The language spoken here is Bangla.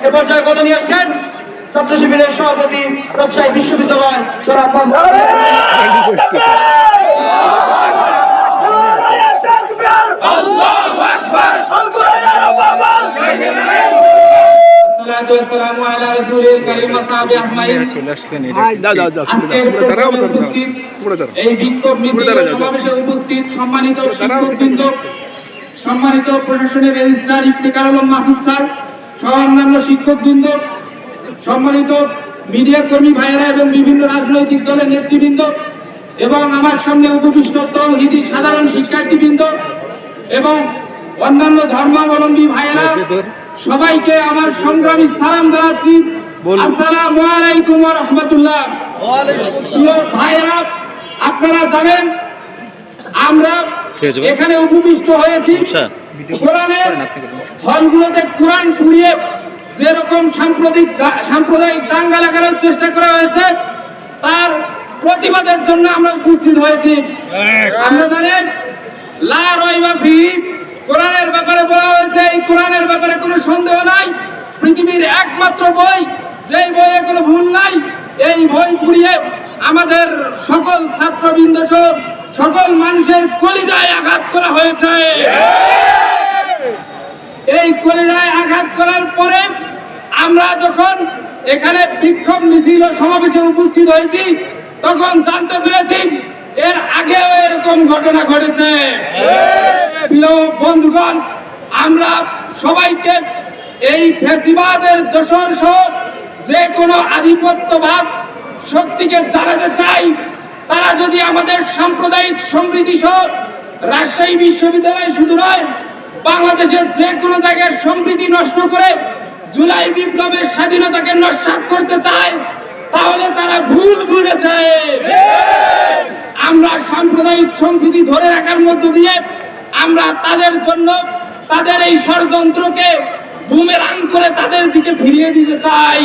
এ পর্যায়ে নিয়ে আসছেন ছাত্র শিবিরের সভাপতি রাজশাহী বিশ্ববিদ্যালয় সম্মানিত সম্মানিত প্রশাসনের রেজিস্ট্রার ইফতেখার আলম মাসুদ স্যার সহ অন্যান্য শিক্ষকবৃন্দ সম্মানিত মিডিয়া কর্মী ভাইয়েরা এবং বিভিন্ন রাজনৈতিক দলের নেতৃবৃন্দ এবং আমার সামনে উপবিষ্ট তৌহিদি সাধারণ শিক্ষার্থীবৃন্দ এবং অন্যান্য ধর্মাবলম্বী ভাইয়েরা সবাইকে আমার সংগ্রামী সালাম জানাচ্ছি। আসসালামু আলাইকুম ওয়া রাহমাতুল্লাহ। ভাইয়েরা আপনারা জানেন আমরা এখানে উপবিষ্ট হয়েছি? কোরআনের হলগুলোতে কোরআন পুড়িয়ে যেরকম সাম্প্রতিক সাম্প্রদায়িক দাঙ্গা লাগানোর চেষ্টা করা হয়েছে তার প্রতিবাদের জন্য আমরা উপস্থিত হয়েছি। আমরা জানেন লা রয়বা ফি কোরআনের ব্যাপারে বলা হয়েছে এই কোরআনের ব্যাপারে কোনো সন্দেহ নাই। পৃথিবীর একমাত্র বই যেই বইয়ে কোনো ভুল নাই এই বই পুড়িয়ে আমাদের সকল ছাত্রবৃন্দ সহ সকল মানুষের কলিজায় আঘাত করা হয়েছে। এই কলিজায় আঘাত করার পরে আমরা যখন এখানে বিক্ষোভ মিছিল সমাবেশে উপস্থিত হয়েছি, তখন জানতে পেরেছি এর আগেও এরকম ঘটনা ঘটেছে। বন্ধুগণ, আমরা সবাইকে এই ফেসিবাদের দোষর সহ যে কোনো আধিপত্যবাদ শক্তিকে জানাতে চাই। তারা যদি আমাদের সাম্প্রদায়িক সমৃদ্ধি সহ রাজশাহী বিশ্ববিদ্যালয় শুধু নয়, বাংলাদেশের যে কোনো জায়গায় সমৃদ্ধি নষ্ট করে জুলাই বিপ্লবের স্বাধীনতাকে নস্বাত করতে চায়, তাহলে তারা ভুল বুঝেছে। আমরা সাম্প্রদায়িক সম্প্রীতি ধরে রাখার মধ্য দিয়ে আমরা তাদের জন্য তাদের এই ষড়যন্ত্রকে বুমেরাং করে তাদের দিকে ফিরিয়ে দিতে চাই।